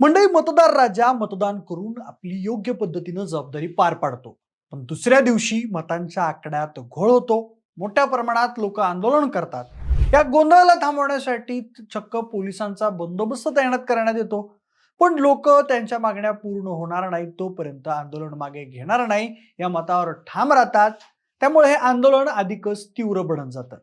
मंडळी मतदार राजा मतदान करून आपली योग्य पद्धतीनं जबाबदारी पार पाडतो. पण दुसऱ्या दिवशी मतांच्या आकड्यात घोळ होतो. मोठ्या प्रमाणात लोक आंदोलन करतात. या गोंधळाला थांबवण्यासाठी चक्क पोलिसांचा बंदोबस्त तैनात करण्यात येतो. पण लोक त्यांच्या मागण्या पूर्ण होणार नाहीत तोपर्यंत आंदोलन मागे घेणार नाही. या मतावर ठाम राहतात. त्यामुळे हे आंदोलन अधिकच तीव्र बनत जातं.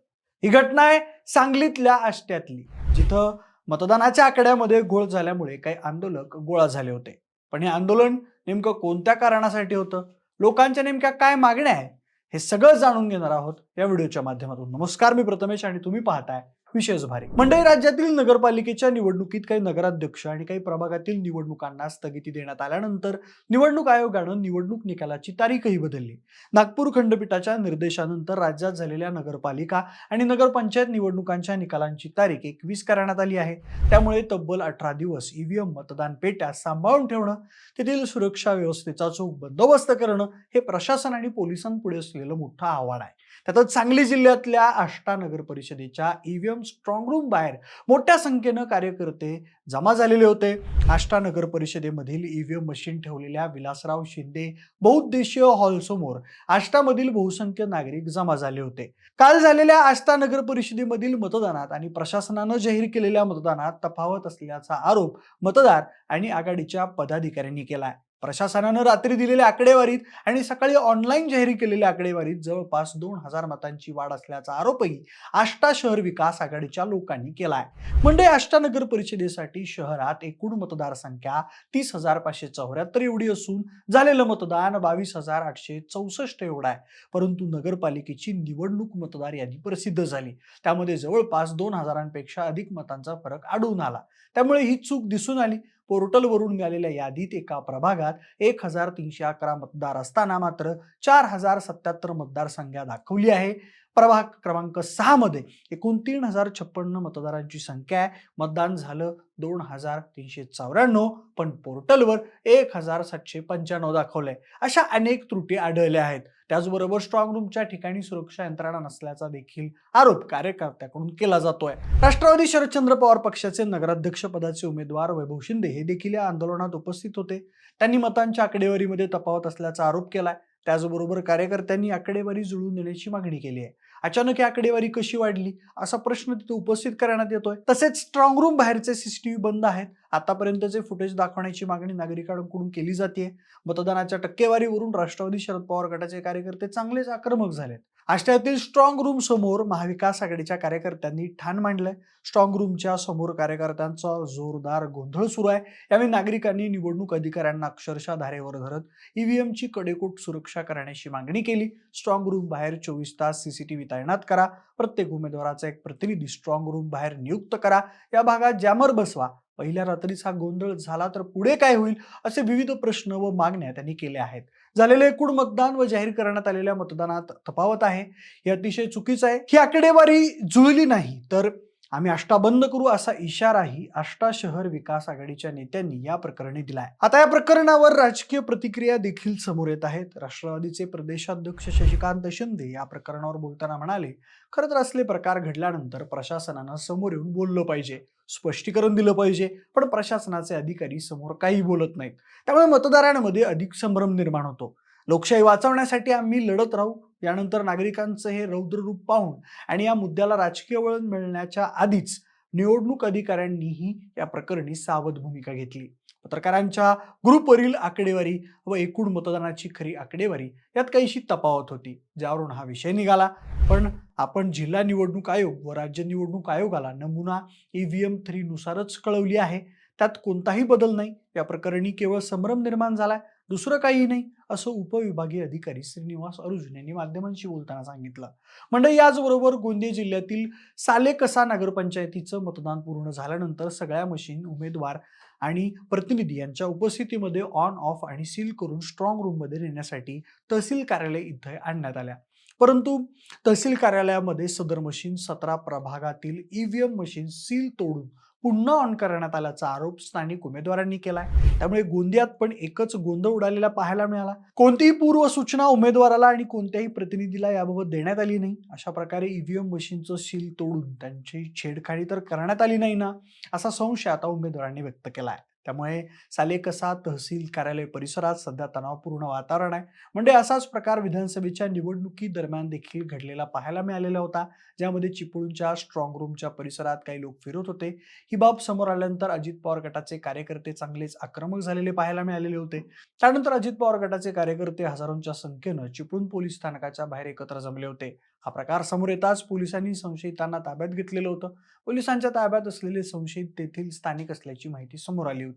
ही घटना आहे सांगलीतल्या आष्ट्यातली जिथं मतदानाच्या आकड्यामध्ये घोळ झाल्यामुळे काही आंदोलक गोळा झाले होते. पण हे आंदोलन नेमकं कोणत्या कारणासाठी होतं? लोकांच्या नेमक्या काय मागण्या आहे हे सगळं जाणून घेणार आहोत या व्हिडिओच्या माध्यमातून. नमस्कार मी प्रथमेश आणि तुम्ही पाहताय विशेष भारी. मंडई राज्यातील नगरपालिकेच्या निवडणुकीत काही नगराध्यक्ष आणि काही प्रभागातील निवडणुकांना स्थगिती देण्यात आल्यानंतर निवडणूक आयोगानं निवडणूक निकालाची तारीखही बदलली. नागपूर खंडपीठाच्या निर्देशानंतर राज्यात झालेल्या नगरपालिका आणि नगरपंचायत निवडणुकांच्या निकालांची तारीख एकवीस करण्यात आली आहे. त्यामुळे तब्बल अठरा दिवस ईव्हीएम मतदान पेट्या सांभाळून ठेवणं तेथील सुरक्षा व्यवस्थेचा चोख बंदोबस्त करणं हे प्रशासन आणि पोलिसांपुढे असलेलं मोठं आव्हान आहे. त्यातच सांगली जिल्ह्यातल्या आष्टा नगर परिषदेच्या ईव्हीएम स्ट्रॉंग रूम बाहेर. मोठ्या संख्येनं कार्यकर्ते जमा झालेले होते. आष्टा नगर परिषदेमधील ईव्हीएम मशीन ठेवलेल्या विलासराव शिंदे बहुउद्देशीय हॉलसमोर आष्टामधील बहुसंख्य नागरिक जमा झाले होते. काल झालेल्या आष्टा नगर परिषदेमधील मतदानात आणि प्रशासनानं जाहीर केलेल्या मतदानात तफावत असल्याचा आरोप मतदार आणि आघाडीच्या पदाधिकाऱ्यांनी केलाय. प्रशासनानं रात्री दिलेल्या आकडेवारीत आणि सकाळी ऑनलाईन जाहीर केलेल्या आकडेवारीत जवळपास दोन हजार मतांची वाढ असल्याचा आरोपही आष्टा शहर विकास आघाडीच्या लोकांनी केलाय. म्हणजे आष्टा नगर परिषदेसाठी शहरात एकूण मतदारसंख्या तीस हजार पाचशे चौऱ्याहत्तर एवढी असून झालेलं मतदान बावीस हजार आठशे चौसष्ट एवढं आहे. परंतु नगरपालिकेची निवडणूक मतदार यादी प्रसिद्ध झाली. त्यामध्ये जवळपास दोन हजारांपेक्षा अधिक मतांचा फरक आढळून आला. त्यामुळे ही चूक दिसून आली. पोर्टलवरून मिळालेल्या यादीत एका प्रभागात एक हजार तीनशे अकरा मतदार असताना मात्र चार हजार सत्याहत्तर मतदारसंख्या दाखवली आहे. प्रभाग क्रमांक सहा मध्ये एकूण तीन हजार छप्पन्न मतदारांची संख्या आहे. मतदान झालं दोन हजार तीनशे चौऱ्याण्णव पण पोर्टलवर एक हजार सातशे पंच्याण्णव दाखवलंय. अशा अनेक त्रुटी आढळल्या आहेत. त्याचबरोबर स्ट्रॉंग रूमच्या ठिकाणी सुरक्षा यंत्रणा नसल्याचा देखील आरोप कार्यकर्त्याकडून केला जातोय. राष्ट्रवादी शरदचंद्र पवार पक्षाचे नगराध्यक्ष पदाचे उमेदवार वैभव शिंदे हे देखील या आंदोलनात उपस्थित होते. त्यांनी मतांच्या आकडेवारीमध्ये तपावत असल्याचा आरोप केलाय. त्याचबरोबर कार्यकर्त्यांनी आकडेवारी जुळवून देण्याची मागणी केली आहे. अचानक ही आकडेवारी कशी वाढली? असा प्रश्न तिथे उपस्थित करण्यात येतोय. तसेच स्ट्रॉंग रूम बाहेरचे सीसीटीव्ही बंद आहेत. आतापर्यंतचे फुटेज दाखवण्याची मागणी नागरिकांकडून केली जाते मतदानाच्या टक्केवारीवरून राष्ट्रवादी शरद पवार गटाचे कार्यकर्ते चांगलेच आक्रमक झालेत. आष्ट्यातील स्ट्रॉंग रूम समोर महाविकास आघाडीच्या कार्यकर्त्यांनी ठाण मांडलंय. स्ट्रॉंग रूमच्या समोर कार्यकर्त्यांचा जोरदार गोंधळ सुरू आहे. यावेळी नागरिकांनी निवडणूक अधिकाऱ्यांना अक्षरशः धारेवर धरत ईव्हीएमची कडेकोट सुरक्षा करण्याची मागणी केली. स्ट्रॉंग रूम बाहेर चोवीस तास सीसीटीव्ही तैनात करा. प्रत्येक उमेदवाराचा एक प्रतिनिधी स्ट्रॉंग रूम बाहेर नियुक्त करा. या भागात जॅमर बसवा. पहिल्या रात्रीच हा गोंधळ झाला तर पुढे काय होईल? असे विविध प्रश्न व मागण्या त्यांनी केल्या आहेत. झालेले एकूण मतदान व जाहीर करण्यात आलेल्या मतदानात तफावत आहे. हे अतिशय चुकीचं आहे. ही आकडेवारी जुळली नाही तर आम्ही आष्टा बंद करू असा इशाराही आष्टा शहर विकास आघाडीच्या नेत्यांनी या प्रकरणी दिलाय. आता या प्रकरणावर राजकीय प्रतिक्रिया देखील समोर येत आहेत. राष्ट्रवादीचे प्रदेशाध्यक्ष शशिकांत शिंदे या प्रकरणावर बोलताना म्हणाले खरं तर असले प्रकार घडल्यानंतर प्रशासनानं समोर येऊन बोललं पाहिजे. स्पष्टीकरण दिलं पाहिजे. पण प्रशासनाचे अधिकारी समोर काही बोलत नाहीत. त्यामुळे मतदारांमध्ये अधिक संभ्रम निर्माण होतो. लोकशाही वाचवण्यासाठी आम्ही लढत राहू यानंतर नागरिकांचं हे रौद्र रूप पाहून आणि या मुद्द्याला राजकीय वळण मिळण्याच्या आधीच निवडणूक अधिकाऱ्यांनीही या प्रकरणी सावध भूमिका घेतली. पत्रकारांच्या ग्रुपवरील आकडेवारी व एकूण मतदानाची खरी आकडेवारी यात काहीशी तपावत होती ज्यावरून हा विषय निघाला. पण आपण जिल्हा निवडणूक आयोग व राज्य निवडणूक आयोगाला नमुना ईव्हीएम थ्री नुसारच कळवली आहे. त्यात कोणताही बदल नाही. या प्रकरणी केवळ संभ्रम निर्माण झालाय. दुसरं काही नाही असं उपविभागीय अधिकारी श्रीनिवास अर्जुन यांनी माध्यमांशी बोलताना सांगितलं. म्हणजे याचबरोबर गोंदिया जिल्ह्यातील सालेकसा नगरपंचायतीचं मतदान पूर्ण झाल्यानंतर सगळ्या मशीन उमेदवार आणि प्रतिनिधी यांच्या उपस्थितीमध्ये ऑन ऑफ आणि सील करून स्ट्रॉंग रूममध्ये नेण्यासाठी तहसील कार्यालय इथं आणण्यात आल्या. परंतु तहसील कार्यालयामध्ये सदर मशीन सतरा प्रभागातील ईव्हीएम मशीन सील तोडून पुन्हा ऑन करण्यात आल्याचा आरोप स्थानिक उमेदवारांनी केलाय. त्यामुळे गोंदियात पण एकच गोंधळ उडालेला पाहायला मिळाला. कोणतीही पूर्व सूचना उमेदवाराला आणि कोणत्याही प्रतिनिधीला याबाबत देण्यात आली नाही. अशा प्रकारे ईव्हीएम मशीनचं सील तोडून त्यांची छेडखाडी तर करण्यात आली नाही ना असा संशय आता उमेदवारांनी व्यक्त केला आहे त्यामुळे सालेकसा तहसील कार्यालय परिसरात सध्या तणावपूर्ण वातावरण आहे. म्हणजे असाच प्रकार विधानसभेच्या निवडणुकी दरम्यान देखील घडलेला पाहायला मिळालेला होता. ज्यामध्ये चिपळूणच्या स्ट्रॉंग रूमच्या परिसरात काही लोक फिरत होते. ही बाब समोर आल्यानंतर अजित पवार गटाचे कार्यकर्ते चांगलेच आक्रमक झालेले पाहायला मिळालेले होते. त्यानंतर अजित पवार गटाचे कार्यकर्ते हजारोंच्या संख्येनं चिपळूण पोलीस स्थानकाच्या बाहेर एकत्र जमले होते. हा प्रकार समोर येताच पोलिसांनी संशयितांना ताब्यात घेतलेलं होतं. पोलिसांच्या ताब्यात असलेले संशयित तेथील स्थानिक असल्याची माहिती समोर आली होती.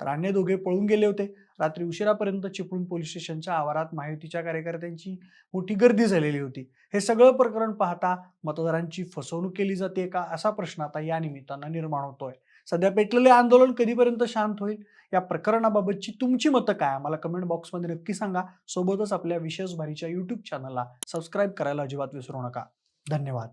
तर अन्य दोघे पळून गेले होते. रात्री उशिरापर्यंत चिपळूण पोलीस स्टेशनच्या आवारात महायुतीच्या कार्यकर्त्यांची मोठी गर्दी झालेली होती. हे सगळं प्रकरण पाहता मतदारांची फसवणूक केली जाते का असा प्रश्न आता या निमित्तानं निर्माण होतोय. सध्या पेटलेले आंदोलन कधीपर्यंत शांत होईल? या प्रकरणाबाबतची तुमची मतं काय? आम्हाला कमेंट बॉक्समध्ये नक्की सांगा. सोबतच आपल्या विशेष भारीच्या युट्यूब चॅनलला सबस्क्राईब करायला अजिबात विसरू नका. धन्यवाद.